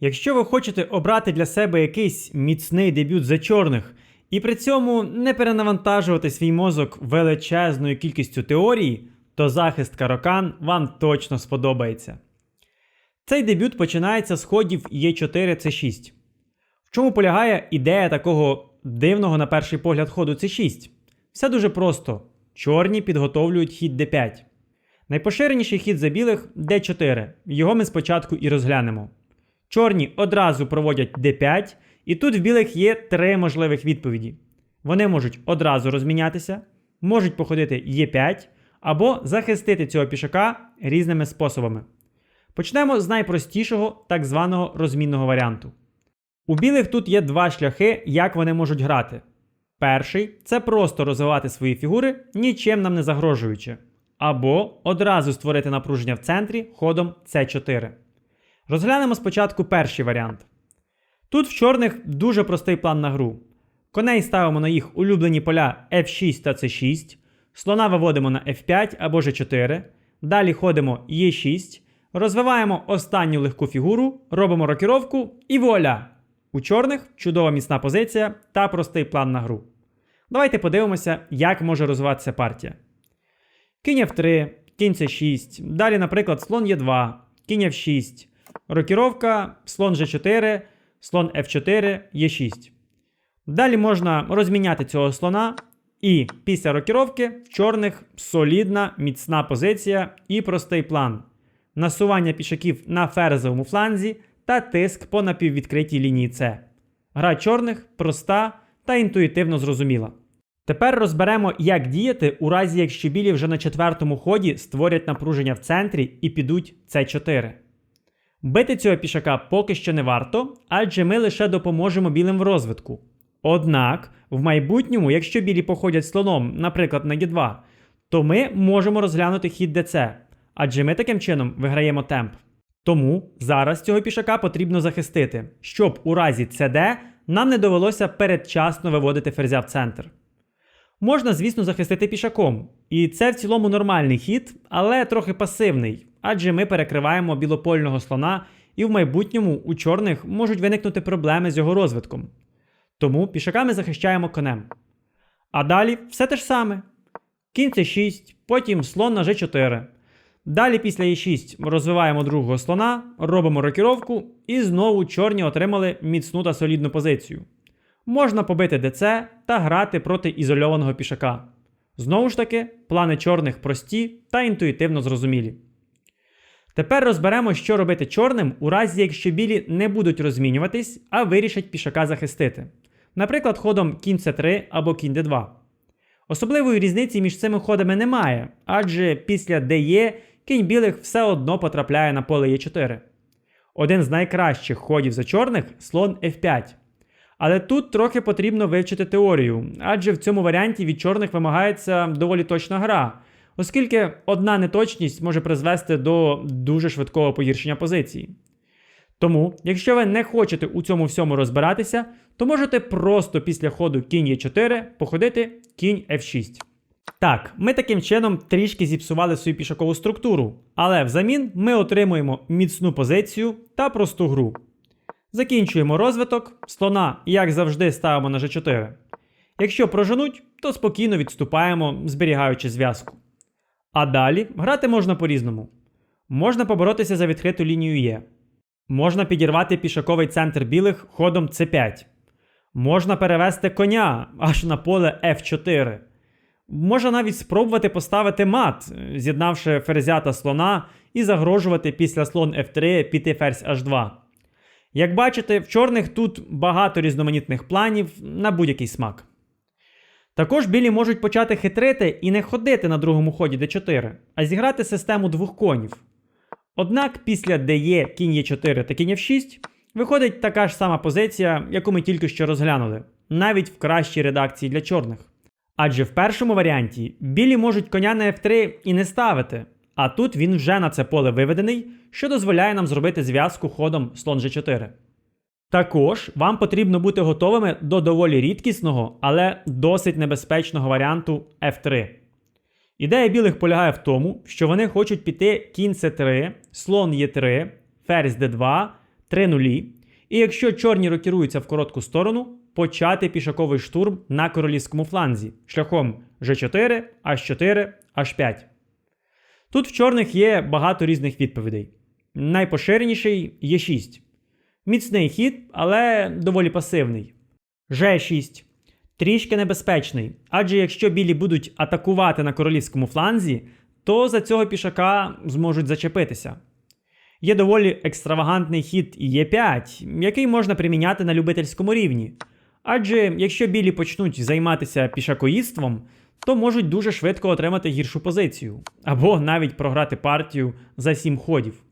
Якщо ви хочете обрати для себе якийсь міцний дебют за чорних і при цьому не перенавантажувати свій мозок величезною кількістю теорії, то захист Карокан вам точно сподобається. Цей дебют починається з ходів Е4 С6. В чому полягає ідея такого дивного на перший погляд ходу С6? Все дуже просто. Чорні підготовлюють хід d5. Найпоширеніший хід за білих d4. Його ми спочатку і розглянемо. Чорні одразу проводять d5, і тут в білих є три можливих відповіді. Вони можуть одразу розмінятися, можуть походити e5 або захистити цього пішака різними способами. Почнемо з найпростішого так званого розмінного варіанту. У білих тут є два шляхи, як вони можуть грати. Перший це просто розвивати свої фігури, нічим нам не загрожуючи, або одразу створити напруження в центрі ходом c4. Розглянемо спочатку перший варіант. Тут в чорних дуже простий план на гру. Коней ставимо на їх улюблені поля F6 та C6, слона виводимо на F5 або G4, далі ходимо E6, розвиваємо останню легку фігуру, робимо рокіровку і вуаля! У чорних чудова міцна позиція та простий план на гру. Давайте подивимося, як може розвиватися партія. Кінь F3, кінь C6, далі, наприклад, слон Е2, кінь F6, рокіровка, слон G4, слон F4, Е6. Далі можна розміняти цього слона, і після рокіровки в чорних солідна, міцна позиція і простий план. Насування пішаків на ферзовому фланзі та тиск по напіввідкритій лінії С. Гра чорних проста та інтуїтивно зрозуміла. Тепер розберемо, як діяти у разі, якщо білі вже на четвертому ході створять напруження в центрі і підуть С4. Бити цього пішака поки що не варто, адже ми лише допоможемо білим в розвитку. Однак, в майбутньому, якщо білі походять слоном, наприклад, на Г2, то ми можемо розглянути хід ДЦ, адже ми таким чином виграємо темп. Тому зараз цього пішака потрібно захистити, щоб у разі ЦД нам не довелося передчасно виводити ферзя в центр. Можна, звісно, захистити пішаком, і це в цілому нормальний хід, але трохи пасивний, адже ми перекриваємо білопольного слона, і в майбутньому у чорних можуть виникнути проблеми з його розвитком. Тому пішака ми захищаємо конем. А далі все те ж саме. Кінь це 6, потім слон на G4. Далі після e6 розвиваємо другого слона, робимо рокіровку, і знову чорні отримали міцну та солідну позицію. Можна побити ДЦ та грати проти ізольованого пішака. Знову ж таки, плани чорних прості та інтуїтивно зрозумілі. Тепер розберемо, що робити чорним у разі, якщо білі не будуть розмінюватись, а вирішать пішака захистити. Наприклад, ходом кінь С3 або кінь Д2. Особливої різниці між цими ходами немає, адже після ДЕ кінь білих все одно потрапляє на поле Е4. Один з найкращих ходів за чорних слон F5. Але тут трохи потрібно вивчити теорію, адже в цьому варіанті від чорних вимагається доволі точна гра, оскільки одна неточність може призвести до дуже швидкого погіршення позиції. Тому, якщо ви не хочете у цьому всьому розбиратися, то можете просто після ходу кінь Е4 походити кінь F6. Так, ми таким чином трішки зіпсували свою пішакову структуру, але взамін ми отримуємо міцну позицію та просту гру. Закінчуємо розвиток, слона, як завжди, ставимо на G4. Якщо проженуть, то спокійно відступаємо, зберігаючи зв'язку. А далі грати можна по-різному. Можна поборотися за відкриту лінію Е. Можна підірвати пішаковий центр білих ходом С5. Можна перевести коня аж на поле F4. Можна навіть спробувати поставити мат, з'єднавши ферзя та слона, і загрожувати після слон F3 піти ферзь H2. Як бачите, в чорних тут багато різноманітних планів на будь-який смак. Також білі можуть почати хитрити і не ходити на другому ході d4, а зіграти систему двох конів. Однак після DE кінь Е4 та кінь F6 виходить така ж сама позиція, яку ми тільки що розглянули, навіть в кращій редакції для чорних. Адже в першому варіанті білі можуть коня на F3 і не ставити, а тут він вже на це поле виведений, що дозволяє нам зробити зв'язку ходом слон G4. Також вам потрібно бути готовими до доволі рідкісного, але досить небезпечного варіанту F3. Ідея білих полягає в тому, що вони хочуть піти кінь С3, слон Е3, ферзь Д2 3 нулі. І якщо чорні рокіруються в коротку сторону, почати пішаковий штурм на королівському фланзі шляхом G4, H4, H5. Тут в чорних є багато різних відповідей. Найпоширеніший є 6. Міцний хід, але доволі пасивний. G6. Трішки небезпечний, адже якщо білі будуть атакувати на королівському фланзі, то за цього пішака зможуть зачепитися. Є доволі екстравагантний хід і Е5, який можна приміняти на любительському рівні. Адже якщо білі почнуть займатися пішакоїдством, то можуть дуже швидко отримати гіршу позицію, або навіть програти партію за 7 ходів.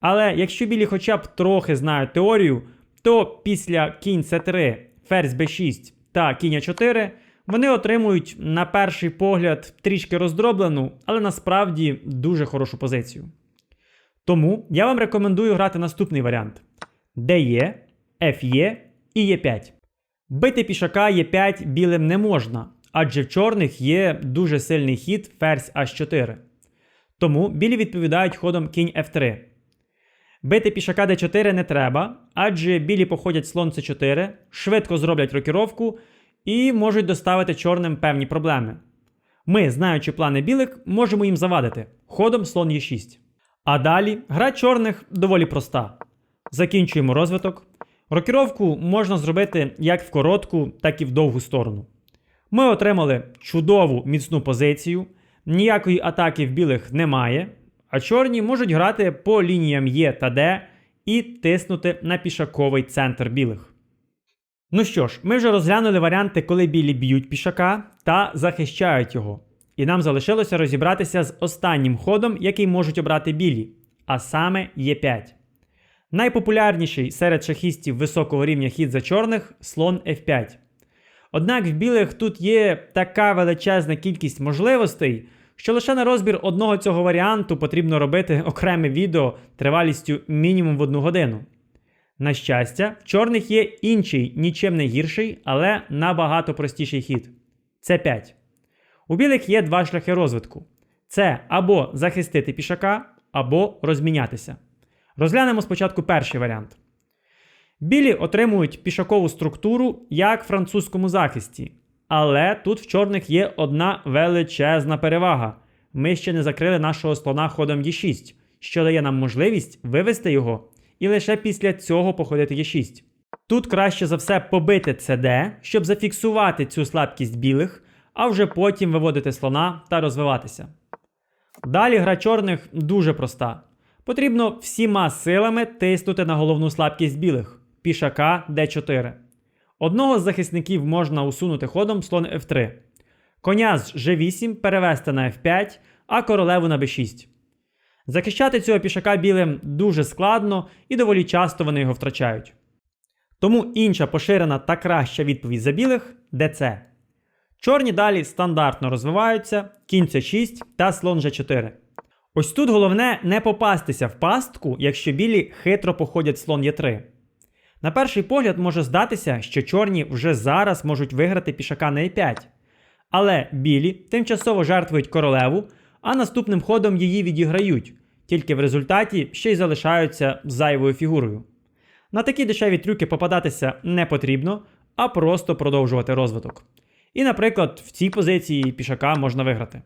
Але якщо білі хоча б трохи знають теорію, то після кінь С3, ферзь Б6 та кінь А4 вони отримують на перший погляд трішки роздроблену, але насправді дуже хорошу позицію. Тому я вам рекомендую грати наступний варіант: ДЕ, ФЕ і Е5. Бити пішака Е5 білим не можна, адже в чорних є дуже сильний хід ферзь H4. Тому білі відповідають ходом кінь F3. Бити пішака d4 не треба, адже білі походять слон c4, швидко зроблять рокіровку і можуть доставити чорним певні проблеми. Ми, знаючи плани білих, можемо їм завадити ходом слон e6. А далі гра чорних доволі проста. Закінчуємо розвиток. Рокіровку можна зробити як в коротку, так і в довгу сторону. Ми отримали чудову міцну позицію, ніякої атаки в білих немає, а чорні можуть грати по лініям Е та Д і тиснути на пішаковий центр білих. Ну що ж, ми вже розглянули варіанти, коли білі б'ють пішака та захищають його. І нам залишилося розібратися з останнім ходом, який можуть обрати білі, а саме Е5. Найпопулярніший серед шахістів високого рівня хід за чорних слон F5. Однак в білих тут є така величезна кількість можливостей, що лише на розбір одного цього варіанту потрібно робити окреме відео тривалістю мінімум в одну годину. На щастя, в чорних є інший, нічим не гірший, але набагато простіший хід. Це 5. У білих є два шляхи розвитку: це або захистити пішака, або розмінятися. Розглянемо спочатку перший варіант. Білі отримують пішакову структуру як в французькому захисті. Але тут в чорних є одна величезна перевага. Ми ще не закрили нашого слона ходом Е6, що дає нам можливість вивести його і лише після цього походити Е6. Тут краще за все побити ЦД, щоб зафіксувати цю слабкість білих, а вже потім виводити слона та розвиватися. Далі гра чорних дуже проста. Потрібно всіма силами тиснути на головну слабкість білих пішака d4. Одного з захисників можна усунути ходом слон f3. Коня з g8 перевести на f5, а королеву на b6. Захищати цього пішака білим дуже складно і доволі часто вони його втрачають. Тому інша поширена та краща відповідь за білих dc. Чорні далі стандартно розвиваються, кінь c6 та слон g4. Ось тут головне не попастися в пастку, якщо білі хитро походять слон Е3. На перший погляд може здатися, що чорні вже зараз можуть виграти пішака на Е5. Але білі тимчасово жертвують королеву, а наступним ходом її відіграють, тільки в результаті ще й залишаються зайвою фігурою. На такі дешеві трюки попадатися не потрібно, а просто продовжувати розвиток. І, наприклад, в цій позиції пішака можна виграти.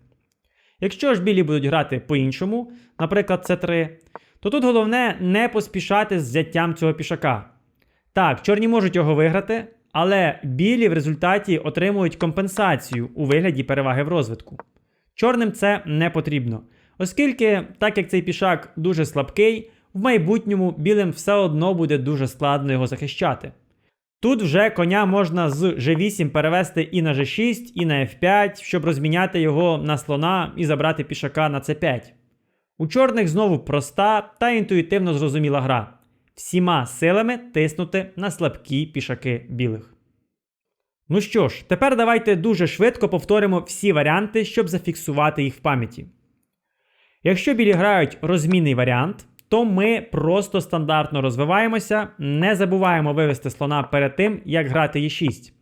Якщо ж білі будуть грати по-іншому, наприклад, С3, то тут головне не поспішати з взяттям цього пішака. Так, чорні можуть його виграти, але білі в результаті отримують компенсацію у вигляді переваги в розвитку. Чорним це не потрібно, оскільки, так як цей пішак дуже слабкий, в майбутньому білим все одно буде дуже складно його захищати. Тут вже коня можна з G8 перевести і на G6, і на F5, щоб розміняти його на слона і забрати пішака на C5. У чорних знову проста та інтуїтивно зрозуміла гра. Всіма силами тиснути на слабкі пішаки білих. Ну що ж, тепер давайте дуже швидко повторимо всі варіанти, щоб зафіксувати їх в пам'яті. Якщо білі грають розмінний варіант, то ми просто стандартно розвиваємося, не забуваємо вивести слона перед тим, як грати Е6.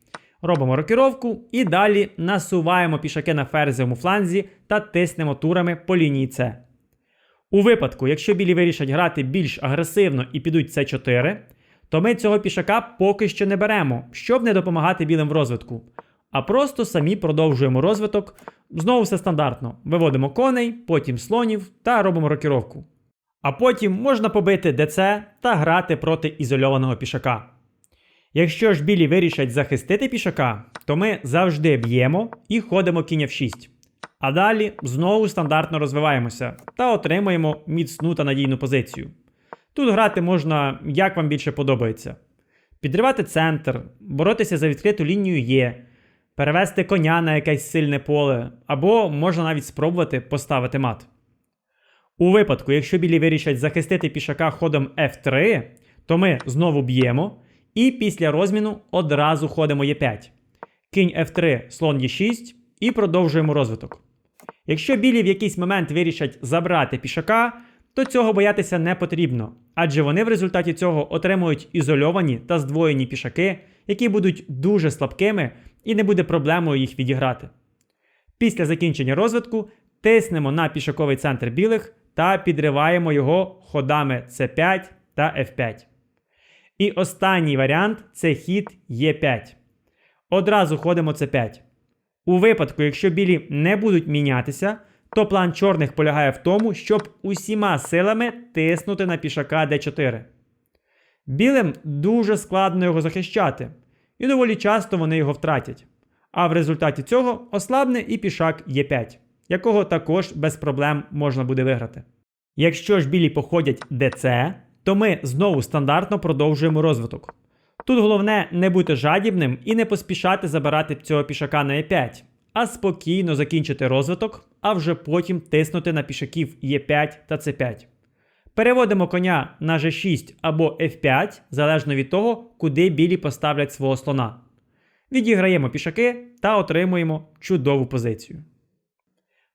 Робимо рокіровку і далі насуваємо пішаки на ферзевому фланзі та тиснемо турами по лінії С. У випадку, якщо білі вирішать грати більш агресивно і підуть С4, то ми цього пішака поки що не беремо, щоб не допомагати білим в розвитку. А просто самі продовжуємо розвиток. Знову все стандартно. Виводимо коней, потім слонів та робимо рокіровку. А потім можна побити ДЦ та грати проти ізольованого пішака. Якщо ж білі вирішать захистити пішака, то ми завжди б'ємо і ходимо кінь F6. А далі знову стандартно розвиваємося та отримуємо міцну та надійну позицію. Тут грати можна як вам більше подобається: підривати центр, боротися за відкриту лінію Є, перевести коня на якесь сильне поле, або можна навіть спробувати поставити мат. У випадку, якщо білі вирішать захистити пішака ходом F3, то ми знову б'ємо і після розміну одразу ходимо Е5. Кінь F3, слон Е6 і продовжуємо розвиток. Якщо білі в якийсь момент вирішать забрати пішака, то цього боятися не потрібно, адже вони в результаті цього отримують ізольовані та здвоєні пішаки, які будуть дуже слабкими і не буде проблемою їх відіграти. Після закінчення розвитку тиснемо на пішаковий центр білих та підриваємо його ходами c5 та f5. І останній варіант це хід Е5. Одразу ходимо c5. У випадку, якщо білі не будуть мінятися, то план чорних полягає в тому, щоб усіма силами тиснути на пішака d4. Білим дуже складно його захищати, і доволі часто вони його втратять. А в результаті цього ослабне і пішак Е5, якого також без проблем можна буде виграти. Якщо ж білі походять ДЦ, то ми знову стандартно продовжуємо розвиток. Тут головне не бути жадібним і не поспішати забирати цього пішака на Е5, а спокійно закінчити розвиток, а вже потім тиснути на пішаків Е5 та С5. Переводимо коня на G6 або F5, залежно від того, куди білі поставлять свого слона. Відіграємо пішаки та отримуємо чудову позицію.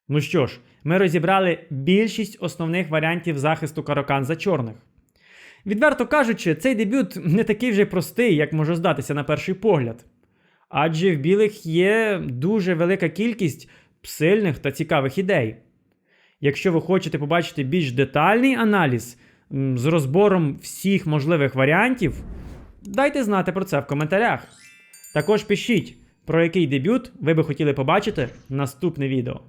Ну що ж, ми розібрали більшість основних варіантів захисту карокан за чорних. Відверто кажучи, цей дебют не такий вже простий, як може здатися на перший погляд. Адже в білих є дуже велика кількість сильних та цікавих ідей. Якщо ви хочете побачити більш детальний аналіз з розбором всіх можливих варіантів, дайте знати про це в коментарях. Також пишіть, про який дебют ви би хотіли побачити наступне відео.